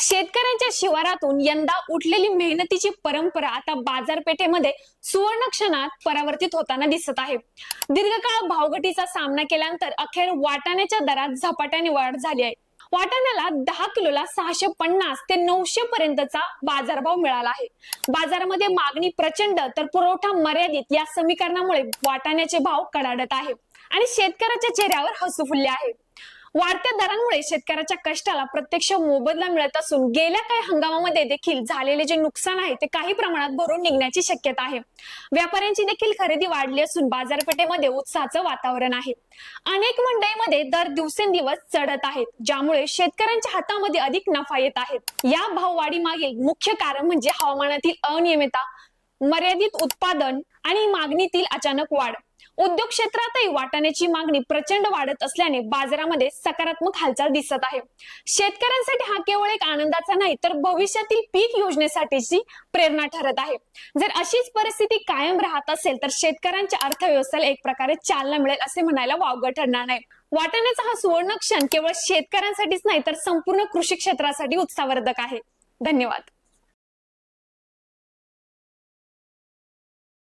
शेतकऱ्यांच्या शिवारातून यंदा उठलेली मेहनतीची परंपरा आता बाजारपेठेमध्ये सुवर्ण क्षणात परावर्तित होताना दिसत आहे. दीर्घकाळ भावगटीचा सामना केल्यानंतर अखेर वाटाण्याच्या दरात झपाट्याने वाढ झाली आहे. वाटाण्याला दहा किलोला सहाशे पन्नास ते नऊशे पर्यंतचा बाजारभाव मिळाला आहे. बाजारामध्ये मागणी प्रचंड तर पुरवठा मर्यादित या समीकरणामुळे वाटाण्याचे भाव कडाडत आहे आणि शेतकऱ्याच्या चेहऱ्यावर हसू फुलले आहे. वाढत्या दरांमुळे शेतकऱ्याच्या कष्टाला प्रत्यक्ष मोबदला मिळत असून गेल्या काही हंगामामध्ये देखील झालेले जे नुकसान आहे ते काही प्रमाणात भरून निघण्याची शक्यता आहे. व्यापाऱ्यांची देखील खरेदी वाढली असून बाजारपेठेमध्ये उत्साहाचं वातावरण आहे. अनेक मंडईमध्ये दर दिवसेंदिवस चढत आहेत ज्यामुळे शेतकऱ्यांच्या हातामध्ये अधिक नफा येत आहेत या भाववाढी मागील मुख्य कारण म्हणजे हवामानातील अनियमितता मर्यादित उत्पादन आणि मागणीतील अचानक वाढ. उद्योग क्षेत्रातही वाटाण्याची मागणी प्रचंड वाढत असल्याने बाजारामध्ये सकारात्मक हालचाल दिसत आहे. शेतकऱ्यांसाठी हा केवळ एक आनंदाचा नाही तर भविष्यातील पीक योजनेसाठीची प्रेरणा ठरत आहे. जर अशीच परिस्थिती कायम राहत असेल तर शेतकऱ्यांच्या अर्थव्यवस्थेला एक प्रकारे चालना मिळेल असे म्हणायला वावगं ठरणार नाही. वाटाण्याचा हा सुवर्ण क्षण केवळ शेतकऱ्यांसाठीच नाही तर संपूर्ण कृषी क्षेत्रासाठी उत्साहवर्धक आहे. धन्यवाद.